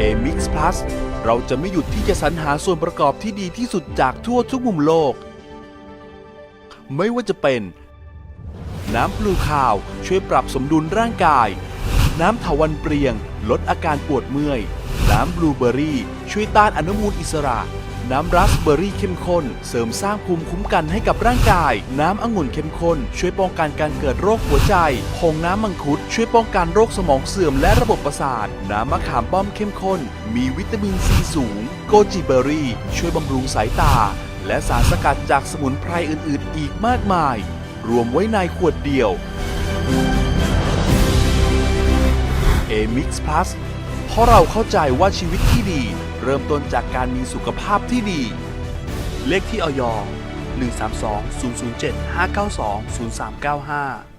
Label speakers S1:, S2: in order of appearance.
S1: A-Mix Plus เราจะไม่หยุดที่จะสรรหาส่วนประกอบที่ดีที่สุดจากทั่วทุกมุมโลก ไม่ว่าจะเป็น น้ำปลูข่าวช่วยปรับสมดุลร่างกาย น้ำถาวันเปรียง ลดอาการปวดเมื่อย น้ำบลูเบอรี่ ช่วยต้านอนุมูลอิสระ น้ำราสเบอร์รี่เข้มข้น เสริมสร้างภูมิคุ้มกันให้กับร่างกาย น้ำองุ่นเข้มข้น ช่วยป้องกันการเกิดโรคหัวใจผงน้ำมังคุด ช่วยป้องกันโรคสมองเสื่อมและระบบประสาท น้ำมะขามป้อมเข้มข้น มีวิตามินซีสูง โกจิเบอร์รี่ ช่วยบำรุงสายตา และสารสกัดจากสมุนไพรอื่น ๆ อีกมากมาย รวมไว้ในขวดเดียว A-Mix Plus เพราะเราเข้าใจว่าชีวิตที่ดี เริ่มต้นจากการมีสุขภาพที่ดี เลขที่ออย132 007 592 0395